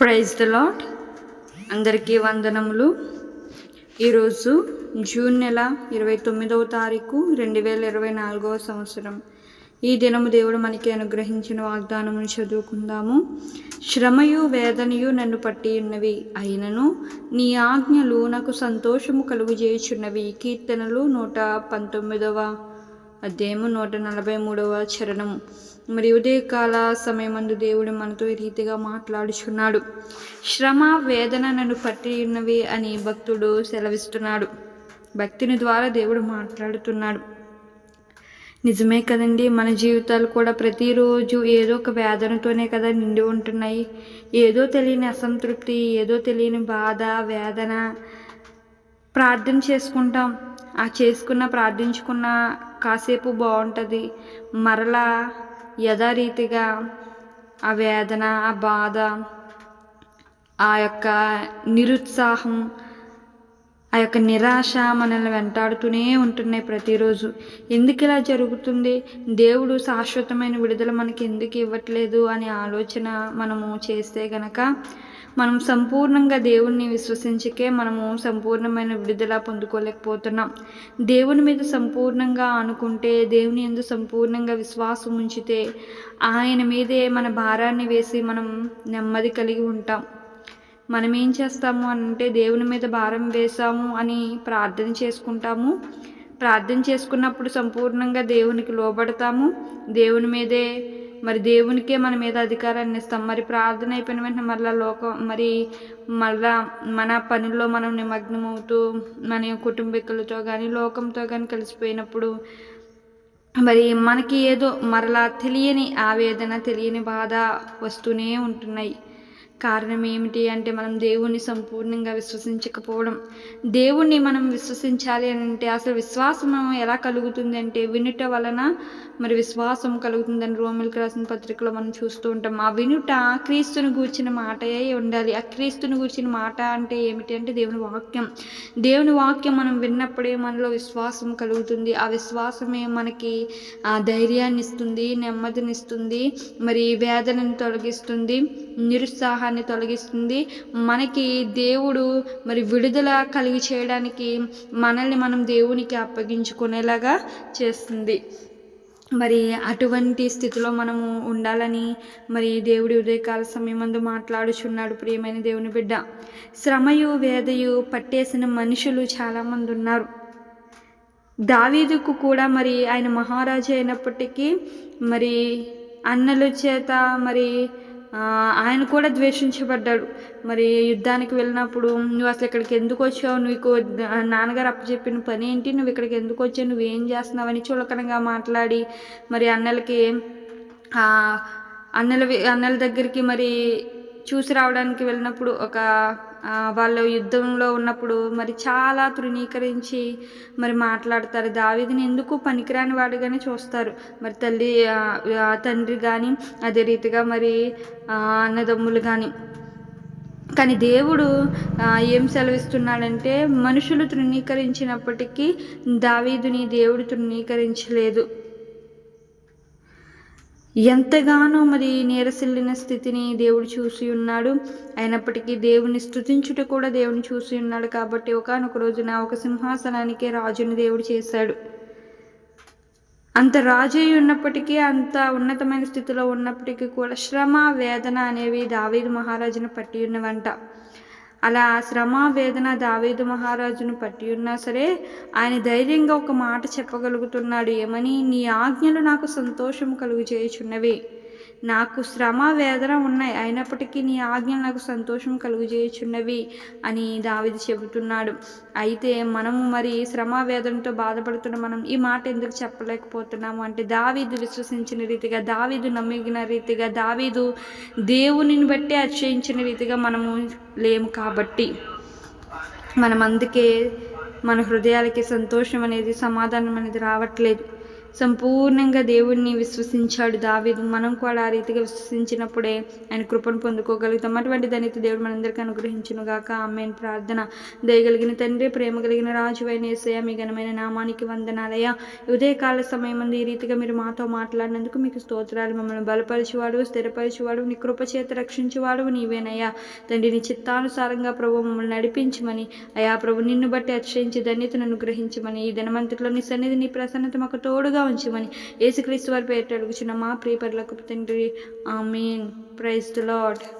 Praise the lot అందరికీ వందనములు. ఈరోజు జూన్ నెల ఇరవై తొమ్మిదవ తారీఖు రెండు వేల ఇరవై నాలుగవ సంవత్సరం. ఈ దినము దేవుడు మనకి అనుగ్రహించిన వాగ్దానమును చదువుకుందాము. శ్రమయు వేదనయు నన్ను పట్టి ఉన్నవి. అయినను నీ ఆజ్ఞలు నాకు సంతోషము కలుగుజేయుచున్నవి కీర్తనలు నూట పంతొమ్మిదవ అధ్యాయము నూట నలభై మూడవ చరణము. మరి ఉదయకాల సమయమందు దేవుడు మనతో ఈ రీతిగా మాట్లాడుచున్నాడు. శ్రమ వేదన నన్ను పట్టి ఉన్నవి అని భక్తుడు సెలవిస్తున్నాడు. భక్తిని ద్వారా దేవుడు మాట్లాడుతున్నాడు. నిజమే కదండి మన జీవితాలు కూడా ప్రతిరోజు ఏదో ఒక వేదనతోనే కదా నిండి ఉంటున్నాయి. ఏదో తెలియని అసంతృప్తి ఏదో తెలియని బాధ వేదన ప్రార్థన చేసుకుంటాం. ఆ చేసుకున్న ప్రార్థించుకున్న కాసేపు బాగుంటుంది. మరలా యథారీతిగా ఆ వేదన ఆ బాధ ఆ యొక్క నిరుత్సాహం ఆ యొక్క నిరాశ మనల్ని వెంటాడుతూనే ఉంటున్నాయి ప్రతిరోజు. ఎందుకు ఇలా జరుగుతుంది? దేవుడు శాశ్వతమైన విడుదల మనకి ఎందుకు ఇవ్వట్లేదు అనే ఆలోచన మనము చేస్తే గనక మనం సంపూర్ణంగా దేవుణ్ణి విశ్వసించకే మనము సంపూర్ణమైన విడుదల పొందుకోలేకపోతున్నాం. దేవుని మీద సంపూర్ణంగా అనుకుంటే దేవుని ఎందు సంపూర్ణంగా విశ్వాసం ఉంచితే ఆయన మీదే మన భారాన్ని వేసి మనం నెమ్మది కలిగి ఉంటాం. మనం ఏం చేస్తాము అంటే దేవుని మీద భారం వేసాము అని ప్రార్థన చేసుకుంటాము. ప్రార్థన చేసుకున్నప్పుడు సంపూర్ణంగా దేవునికి లోబడతాము. దేవుని మీదే మరి దేవునికే మన మీద అధికారాన్ని ఇస్తాం. మరి ప్రార్థన అయిపోయిన వెంటనే మళ్ళీ లోకం మరి మళ్ళా మన పనుల్లో మనం నిమగ్నం అవుతూ మన కుటుంబీకులతో కానీ లోకంతో కానీ కలిసిపోయినప్పుడు మరి మనకి ఏదో మరలా తెలియని ఆవేదన తెలియని బాధ వస్తూనే ఉంటున్నాయి. కారణం ఏమిటి అంటే మనం దేవుణ్ణి సంపూర్ణంగా విశ్వసించకపోవడం. దేవుణ్ణి మనం విశ్వసించాలి అని అంటే అసలు విశ్వాసం ఎలా కలుగుతుంది అంటే వినుట వలన మరి విశ్వాసం కలుగుతుందని రోమిల్కి రాసిన పత్రికలో మనం చూస్తూ ఉంటాం. ఆ వినుట క్రీస్తుని గూర్చిన మాటయే ఉండాలి. ఆ క్రీస్తుని గూర్చిన మాట అంటే ఏమిటి అంటే దేవుని వాక్యం. దేవుని వాక్యం మనం విన్నప్పుడే మనలో విశ్వాసం కలుగుతుంది. ఆ విశ్వాసమే మనకి ఆ ధైర్యాన్ని ఇస్తుంది నెమ్మదినిస్తుంది మరి వేదనను తొలగిస్తుంది నిరుత్సాహాన్ని తొలగిస్తుంది. మనకి దేవుడు మరి విడుదల కలిగి చేయడానికి మనల్ని మనం దేవునికి అప్పగించుకునేలాగా చేస్తుంది. మరి అటువంటి స్థితిలో మనము ఉండాలని మరి దేవుడి ఉదయకాల సమయమందు మాట్లాడుచున్నాడు ప్రియమైన దేవుని బిడ్డ. శ్రమయు వేదయు పట్టేసిన మనుషులు చాలామంది ఉన్నారు. దావీదుకు కూడా మరి ఆయన మహారాజు అయినప్పటికీ మరి అన్నల చేత మరి ఆయన కూడా ద్వేషించబడ్డాడు. మరి యుద్ధానికి వెళ్ళినప్పుడు నువ్వు అసలు ఇక్కడికి ఎందుకు వచ్చావు? నీకు నాన్నగారు అప్పచెప్పిన పని ఏంటి? నువ్వు ఇక్కడికి ఎందుకు వచ్చావు? నువ్వేం చేస్తున్నావని చులకనగా మాట్లాడి మరి అన్నలకి అన్నల అన్నల దగ్గరికి మరి చూసి రావడానికి వెళ్ళినప్పుడు ఒక వాళ్ళు యుద్ధంలో ఉన్నప్పుడు మరి చాలా తృణీకరించి మరి మాట్లాడతారు. దావిదిని ఎందుకు పనికిరాని వాడుగానే చూస్తారు. మరి తల్లి తండ్రి కానీ అదే రీతిగా మరి అన్నదమ్ములు కానీ కానీ దేవుడు ఏం సెలవిస్తున్నాడంటే మనుషులు తృణీకరించినప్పటికీ దావీదుని దేవుడు తృణీకరించలేదు. ఎంతగానో మరి నీరసిల్లిన స్థితిని దేవుడు చూసి ఉన్నాడు. అయినప్పటికీ దేవుని స్థుతించుట కూడా దేవుని చూసి ఉన్నాడు కాబట్టి ఒకనొక రోజున ఒక సింహాసనానికి రాజుని దేవుడు చేశాడు. అంత రాజు ఉన్నప్పటికీ అంత ఉన్నతమైన స్థితిలో ఉన్నప్పటికీ కూడా శ్రమ వేదన అనేవి దావీదు మహారాజును పట్టి ఉన్నవంట. అలా శ్రమ వేదన దావేదు మహారాజును పట్టి ఉన్నా సరే ఆయన ధైర్యంగా ఒక మాట చెప్పగలుగుతున్నాడు. ఏమని? నీ ఆజ్ఞలు నాకు సంతోషం కలుగు చేయుచున్నవి. నాకు శ్రమ వేదన ఉన్నాయి. అయినప్పటికీ నీ ఆజ్ఞలు నాకు సంతోషం కలుగజేయుచున్నవి అని దావిది చెబుతున్నాడు. అయితే మనము మరి శ్రమ వేదనతో బాధపడుతున్న మనం ఈ మాట ఎందుకు చెప్పలేకపోతున్నాము? అంటే దావీదు విశ్వసించిన రీతిగా దావీదు నమ్మిన రీతిగా దావీదు దేవునిని బట్టి అక్షయించిన రీతిగా మనము లేము కాబట్టి. మనం అందుకే మన హృదయాలకి సంతోషం అనేది సమాధానం అనేది రావట్లేదు. సంపూర్ణంగా దేవుడిని విశ్వసించాడు దావీదు. మనం కూడా ఆ రీతిగా విశ్వసించినప్పుడే ఆయన కృపను పొందుకోగలుగుతాం. అటువంటి ధనిత దేవుడు మనందరికీ అనుగ్రహించును గాక. ఆమెన్. ప్రార్థన దయగలిగిన తండ్రి ప్రేమ కలిగిన రాజు అయిన ఏసయ మీ ఘనమైన నామానికి వందనాలయ ఉదయకాల సమయం ఈ రీతిగా మీరు మాతో మాట్లాడినందుకు మీకు స్తోత్రాలు. మమ్మల్ని బలపరిచేవాడు స్థిరపరిచేవాడు నీ కృపచేత రక్షించేవాడు నీవేనయ్యా. తండ్రి నీ చిత్తానుసారంగా ప్రభు మమ్మల్ని నడిపించమని అయా ప్రభు నిన్ను బట్టి అతిశయించి ధన్యతను అనుగ్రహించమని ఈ దినమంతట్లో నీ సన్నిధి నీ ప్రసన్నత మాకు తోడుగా ఉంచమని యేసుక్రీస్తు వారి పేరు అడుగుచున్న మా ప్రియపరులకు తండ్రి. ఆమెన్. Praise to lot